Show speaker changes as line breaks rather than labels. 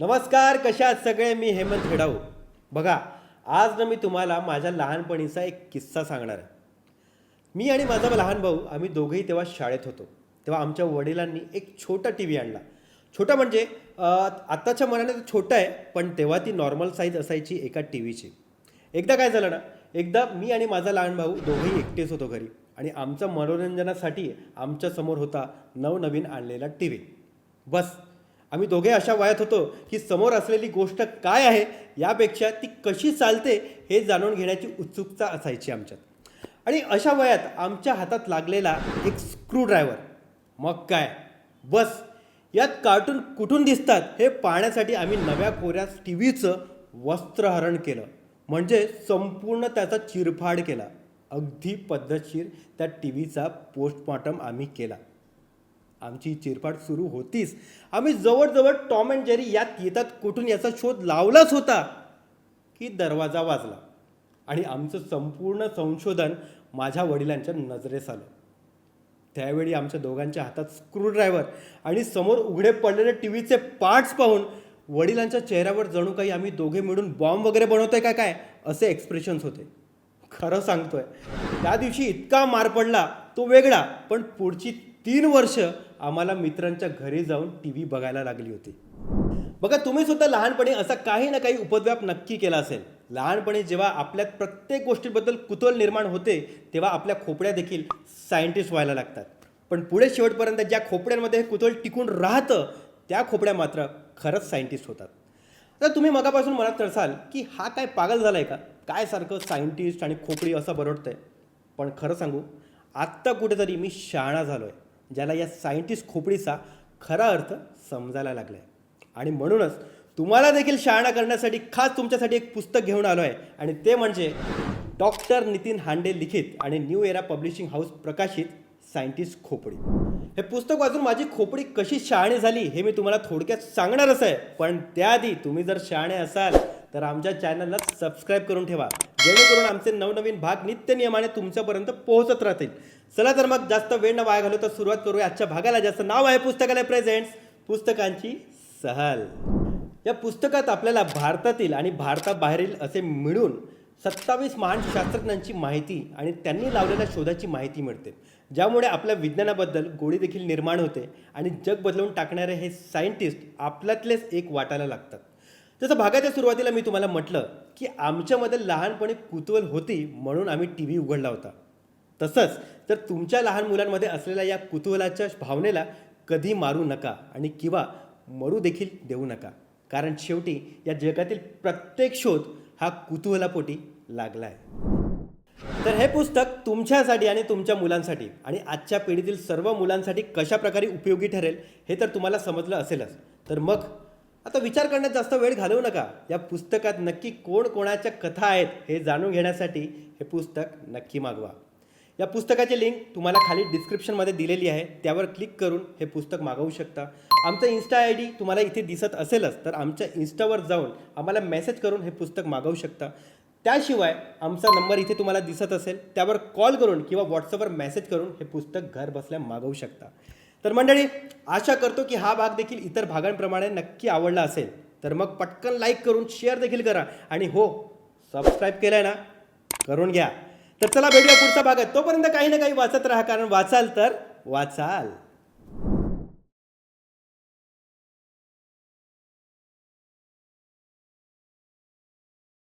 नमस्कार कशा आहात सगळे? मी हेमंत हेडाऊ. बघा आज ना मी तुम्हाला माझ्या लहानपणीचा एक किस्सा सांगणार आहे. मी आणि माझा लहान भाऊ आम्ही दोघेही तेव्हा शाळेत होतो. तेव्हा आमच्या वडिलांनी एक छोटा टी व्ही आणला. छोटा म्हणजे आत्ताच्या मनाने तो छोटा आहे पण तेव्हा ती नॉर्मल साईज असायची एका टी व्हीची एकदा काय झालं ना एकदा मी आणि माझा लहान भाऊ दोघेही एकटेच होतो घरी आणि आमचं मनोरंजनासाठी आमच्यासमोर होता नवनवीन आणलेला टी व्ही बस. आम्ही दोघे अशा वयात होतो की समोर असलेली गोष्ट काय आहे यापेक्षा ती कशी चालते हे जाणून घेण्याची उत्सुकता असायची आमच्यात. आणि अशा वयात आमच्या हातात लागलेला एक स्क्रूड्रायव्हर मग काय? बस. यात कार्टून कुठून दिसतात हे पाहण्यासाठी आम्ही नव्या कोऱ्या टी व्हीचं वस्त्रहरण केलं. म्हणजे संपूर्ण त्याचा चिरफाड केला. अगदी पद्धतशीर त्या टी व्हीचा पोस्टमॉर्टम आम्ही केला. आमची चिरपाट सुरू होतीच. आम्ही जवळजवळ टॉम अँड जेरी यात येतात कुठून याचा शोध लावलाच होता की दरवाजा वाजला आणि आमचं संपूर्ण संशोधन माझ्या वडिलांच्या नजरेस आलं. त्यावेळी आमच्या दोघांच्या हातात स्क्रूड्रायव्हर आणि समोर उघडे पडलेले टी व्हीचे पार्ट्स पाहून वडिलांच्या चेहऱ्यावर जणू काही आम्ही दोघे मिळून बॉम्ब वगैरे बनवतोय का काय असे एक्सप्रेशन्स होते. खरं सांगतोय त्या दिवशी इतका मार पडला तो वेगळा पण पुढची तीन वर्ष आम्हाला मित्रांच्या घरी जाऊन टी व्ही बघायला लागली होती. बघा तुम्ही सुद्धा लहानपणी असा काही ना काही उपद्व्याप नक्की केला असेल. लहानपणी जेव्हा आपल्यात प्रत्येक गोष्टीबद्दल कुतूहल निर्माण होते तेव्हा आपल्या खोपड्या देखील सायंटिस्ट व्हायला लागतात. पण पुढे शेवटपर्यंत ज्या खोपड्यांमध्ये हे कुतूहल टिकून राहतं त्या खोपड्या मात्र खरंच सायंटिस्ट होतात. आता तुम्ही मगापासून मला तरसाल की हा काय पागल झाला आहे का? काय सारखं सायंटिस्ट आणि खोपडी असं बरडतंय? पण खरं सांगू आत्ता कुठेतरी मी शहाणा झालो आहे ज्याला या सायंटिस्ट खोपडीचा खरा अर्थ समजायला लागला आहे आणि म्हणूनच तुम्हाला देखील शहाणा करण्यासाठी खास तुमच्यासाठी एक पुस्तक घेऊन आलो आहे आणि ते म्हणजे डॉक्टर नितीन हांडे लिखित आणि न्यू एरा पब्लिशिंग हाऊस प्रकाशित सायंटिस्ट खोपडी. हे पुस्तक वाचून माझी खोपडी कशी शहाणी झाली हे मी तुम्हाला थोडक्यात सांगणारच आहे. पण त्याआधी तुम्ही जर शहाणे असाल तर आमच्या चॅनलला सबस्क्राईब करून ठेवा. जेणेकरून आमचे नवनवीन भाग नित्य नियमाने तुमच्यापर्यंत पोहोचत राहतील. चला तर मग जास्त वेळ न वाया घालू तर सुरुवात करूया आजच्या भागाला. ज्याचं नाव आहे पुस्तकालय प्रेझेंट्स पुस्तकांची सहल. या पुस्तकात आपल्याला भारतातील आणि भारताबाहेरील असे मिळून सत्तावीस महान शास्त्रज्ञांची माहिती आणि त्यांनी लावलेल्या शोधाची माहिती मिळते. ज्यामुळे आपल्या विज्ञानाबद्दल गोडी देखील निर्माण होते आणि जग बदलवून टाकणारे हे सायंटिस्ट आपल्यातलेच एक वाटायला लागतात. जसं भागाच्या सुरुवातीला मी तुम्हाला म्हटलं की आमच्यामध्ये लहानपणी कुतूहल होती म्हणून आम्ही टी व्ही उघडला होता. तसंच तर तुमच्या लहान मुलांमध्ये असलेल्या या कुतूहलाच्या भावनेला कधी मारू नका आणि किंवा मरू देखील देऊ नका. कारण शेवटी या जगातील प्रत्येक शोध हा कुतूहलापोटी लागला आहे. तर हे पुस्तक तुमच्यासाठी आणि तुमच्या मुलांसाठी आणि आजच्या पिढीतील सर्व मुलांसाठी कशा प्रकारे उपयोगी ठरेल हे तर तुम्हाला समजलं असेलच. तर मग आता विचार करण्यात जास्त वेळ घालवू नका. या पुस्तकात नक्की कोण कोणाच्या कथा आहेत हे जाणून घेण्यासाठी हे पुस्तक नक्की मागवा. या पुस्तकाची लिंक तुम्हाला खाली डिस्क्रिप्शनमध्ये दिलेली आहे. त्यावर क्लिक करून हे पुस्तक मागवू शकता. आमचं इन्स्टा आय डी तुम्हाला इथे दिसत असेलच तर आमच्या इन्स्टावर जाऊन आम्हाला मेसेज करून हे पुस्तक मागवू शकता. त्याशिवाय आमचा नंबर इथे तुम्हाला दिसत असेल. त्यावर कॉल करून किंवा व्हॉट्सअपवर मेसेज करून हे पुस्तक घर बसल्या मागवू शकता. तर मंडळी आशा करतो की हा भाग देखील इतर भागांप्रमाणे नक्की आवडला असेल. तर मग पटकन लाईक करून शेअर देखील करा. आणि हो सबस्क्राईब केलं आहे ना करून घ्या. तर चला भेटूया भाग भागात. तोपर्यंत काही ना काही वाचत राहा कारण वाचाल तर वाचाल.